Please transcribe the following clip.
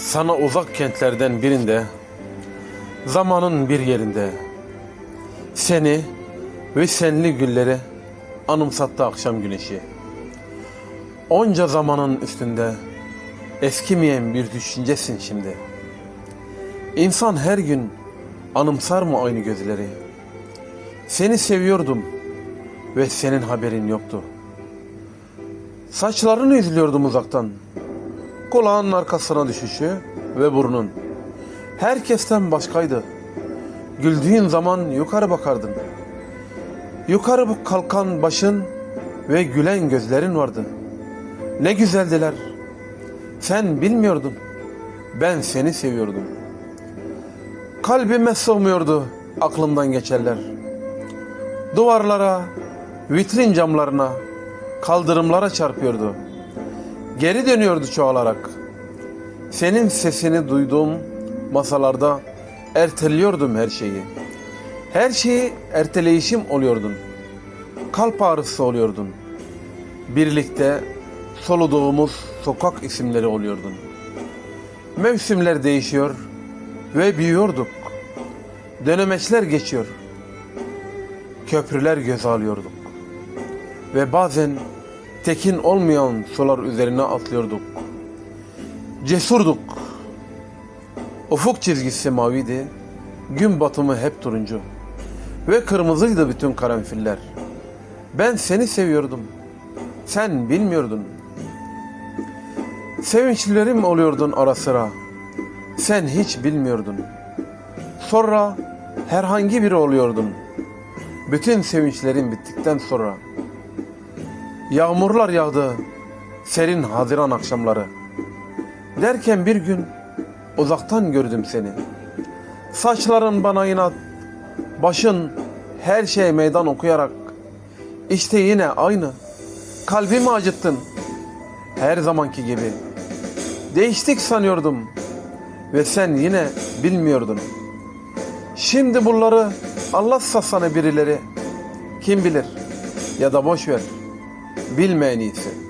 Sana uzak kentlerden birinde, zamanın bir yerinde, seni ve senli gülleri anımsattı akşam güneşi. Onca zamanın üstünde eskimeyen bir düşüncesin şimdi. İnsan her gün anımsar mı aynı gözleri? Seni seviyordum ve senin haberin yoktu. Saçlarını izliyordum uzaktan. Kulağının arkasına düşüşü ve burnun. Herkesten başkaydı. Güldüğün zaman yukarı bakardın. Yukarı kalkan başın ve gülen gözlerin vardı. Ne güzeldiler. Sen bilmiyordun. Ben seni seviyordum. Kalbime sığmıyordu aklımdan geçerler. Duvarlara, vitrin camlarına, kaldırımlara çarpıyordu. Geri dönüyordu çoğalarak. Senin sesini duyduğum masalarda erteliyordum her şeyi. Her şeyi erteleyişim oluyordun. Kalp ağrısı oluyordun. Birlikte soluduğumuz sokak isimleri oluyordun. Mevsimler değişiyor ve büyüyorduk. Dönemeçler geçiyor. Köprüler göze alıyorduk. Ve bazen tekin olmayan sular üzerine atlıyorduk. Cesurduk. Ufuk çizgisi maviydi. Gün batımı hep turuncu. Ve kırmızıydı bütün karanfiller. Ben seni seviyordum. Sen bilmiyordun. Sevinçlerim oluyordun ara sıra. Sen hiç bilmiyordun. Sonra herhangi biri oluyordun. Bütün sevinçlerin bittikten sonra. Yağmurlar yağdı. Serin Haziran akşamları. Derken bir gün uzaktan gördüm seni. Saçların bana inat, başın her şey meydan okuyarak. İşte yine aynı. Kalbimi acıttın. Her zamanki gibi. Değiştik sanıyordum. Ve sen yine bilmiyordun. Şimdi bunları anlatsa sana birileri. Kim bilir ya da boş ver. Bilme en iyisi.